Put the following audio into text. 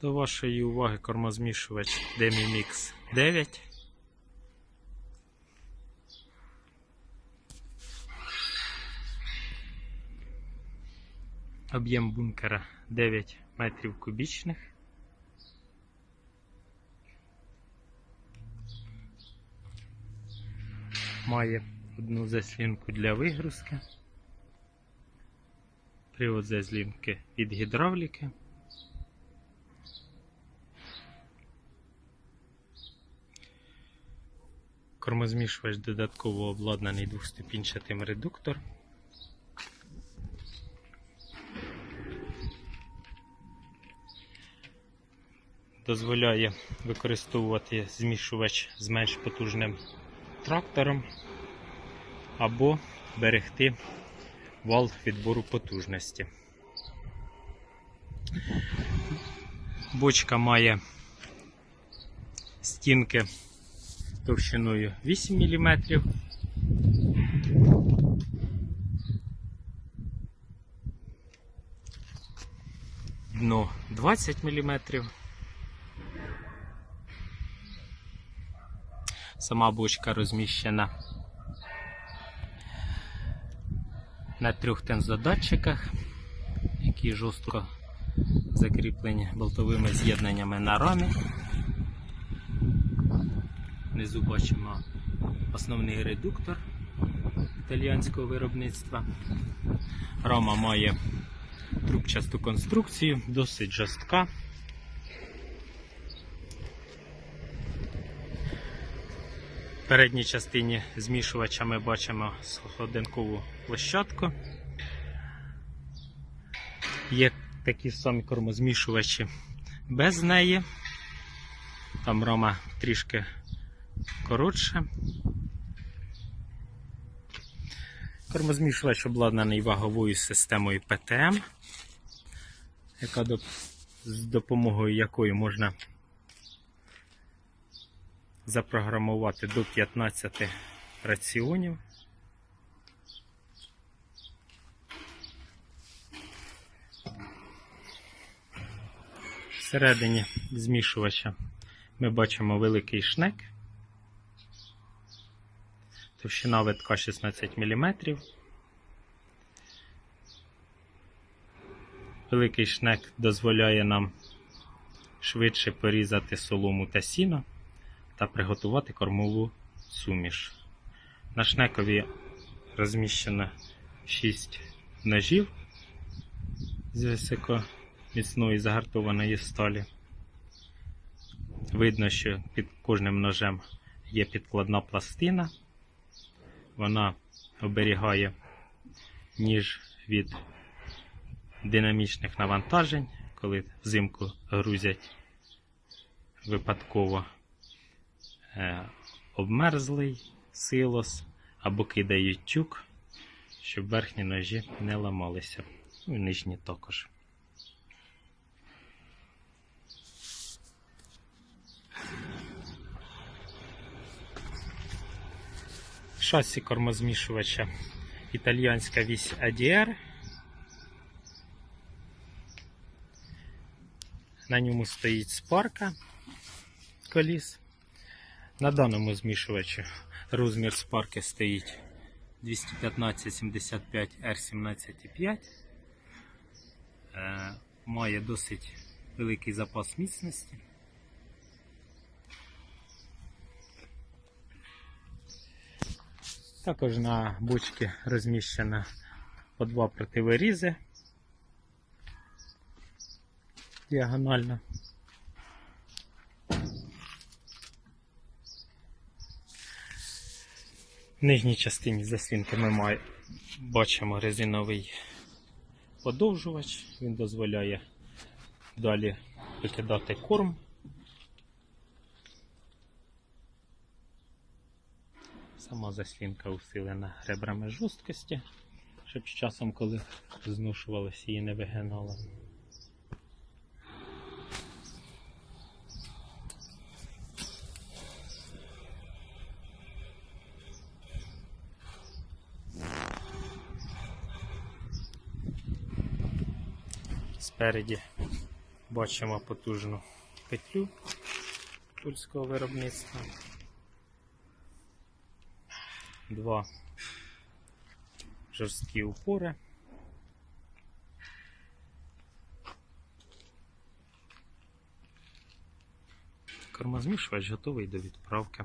До вашої уваги кормозмішувач Demimix 9. Об'єм бункера 9 метрів кубічних. Має одну заслінку для вигрузки. Привод заслінки від гідравліки. Кормозмішувач додатково обладнаний двохступінчатим редуктор. Дозволяє використовувати змішувач з менш потужним трактором або берегти вал відбору потужності. Бочка має стінки товщиною 8 мм. Дно 20 мм. Сама бочка розміщена на трьох тензодатчиках, які жорстко закріплені болтовими з'єднаннями на рамі. Внизу бачимо основний редуктор італіянського виробництва. Рама має трубчасту конструкцію, досить жорстка. В передній частині змішувача ми бачимо сходинкову площадку. Є такі самі кормозмішувачі без неї. Там рама трішки коротше. Кормозмішувач обладнаний ваговою системою ПТМ, яка доп- з допомогою якої можна запрограмувати до 15 раціонів. Всередині змішувача ми бачимо великий шнек. Товщина витка 16 мм. Великий шнек дозволяє нам швидше порізати солому та сіно та приготувати кормову суміш. На шнекові розміщено 6 ножів з високоміцної загартованої сталі. Видно, що під кожним ножем є підкладна пластина. Вона оберігає ніж від динамічних навантажень, коли взимку грузять випадково е, обмерзлий силос або кидають тюк, щоб верхні ножі не ламалися. Ну і нижні також. Шасі кормозмішувача італіянська вісь ADR. На ньому стоїть спарка коліс. На даному змішувачі розмір спарки стоїть 215-75 R17,5. Е, Має досить великий запас міцності. Також на бочці розміщено по два противирізи діагонально. В нижній частині заслінки ми має- бачимо резиновий подовжувач. Він дозволяє далі викидати корм. Сама заслінка усилена ребрами жорсткості, щоб з часом, коли зношувалося, її не вигинало. Спереді Бачимо потужну петлю тульського виробництва. Два жорсткі упори. Кормозмішувач готовий до відправки.